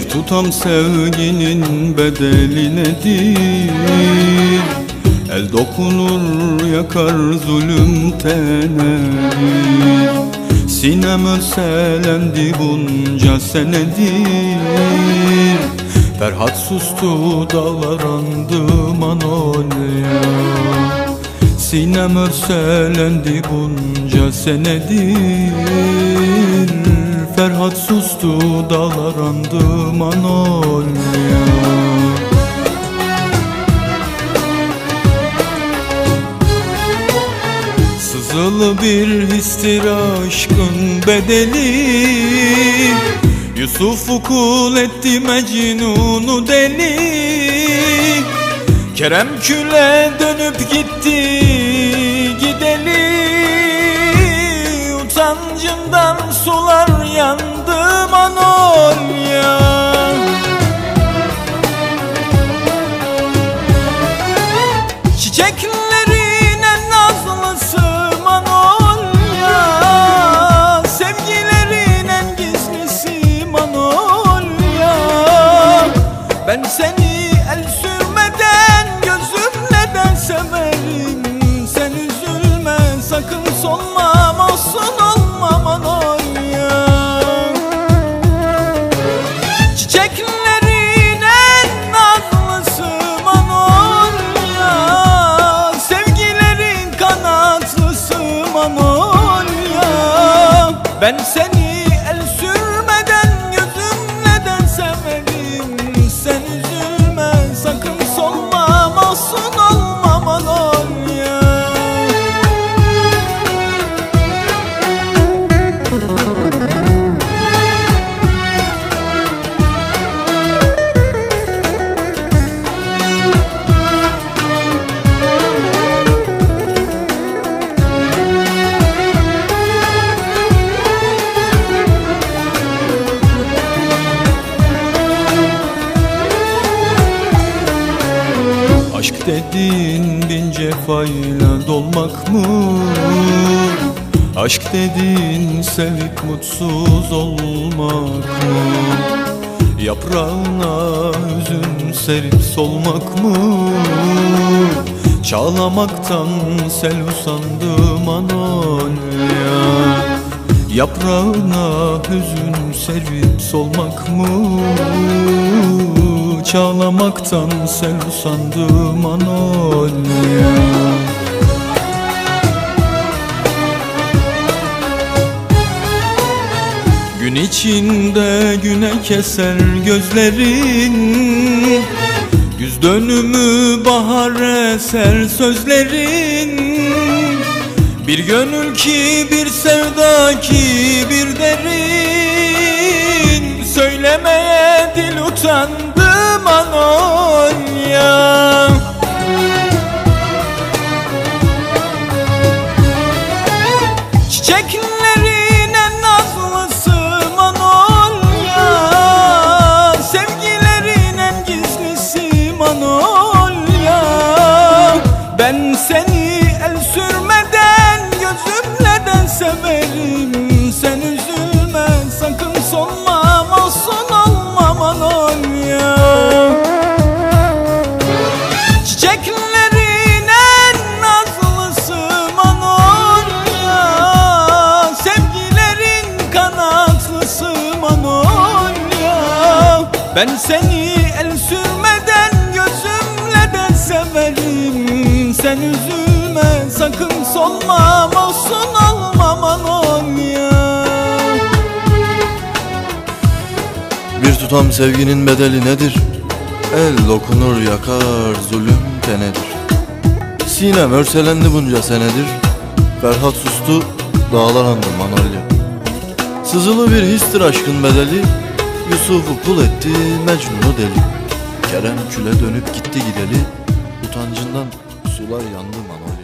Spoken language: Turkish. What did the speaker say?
tutam sevginin bedeli nedir? El dokunur yakar zulüm tenedir. Sinem örselendi bunca senedir. Ferhat sustu dağlar andı manolya Sinem örselendi bunca senedir Ferhat sustu dağlar andı manolya Sızılı bir histir aşkın bedeli. Yusuf'u kul etti Mecnun'u deli. Kerem küle dönüp gitti gideli Utancımdan sular yandı Manolya Çiçeklerin en nazlısı Manolya Sevgilerin en gizlisi Manolya Ben seni Ben seni Aşk dediğin bin cefayla dolmak mı? Aşk dediğin sevip mutsuz olmak mı? Yaprağına hüzün serip solmak mı? Çağlamaktan sel usandı manolya Yaprağına hüzün serip solmak mı? Çağlamaktan sel usandı manolya Gün içinde güne keser gözlerin Güz dönümü bahar eser sözlerin. Bir gönül ki bir sevda ki bir Çiçeklerin en nazlısı Manolya Sevgilerin kanatlısı Manolya Ben seni el sürmeden gözümle de severim. Sen üzülme sakın solma masum olma Manolya Bir tutam sevginin bedeli nedir? El dokunur yakar zulüm tenedir. Sinem örselendi bunca senedir. Ferhat sustu dağlar andı manolya. Sızılı bir histir aşkın bedeli. Yusuf'u kul etti Mecnun'u deli. Kerem küle dönüp gitti gideli. Utancından sular yandı manolya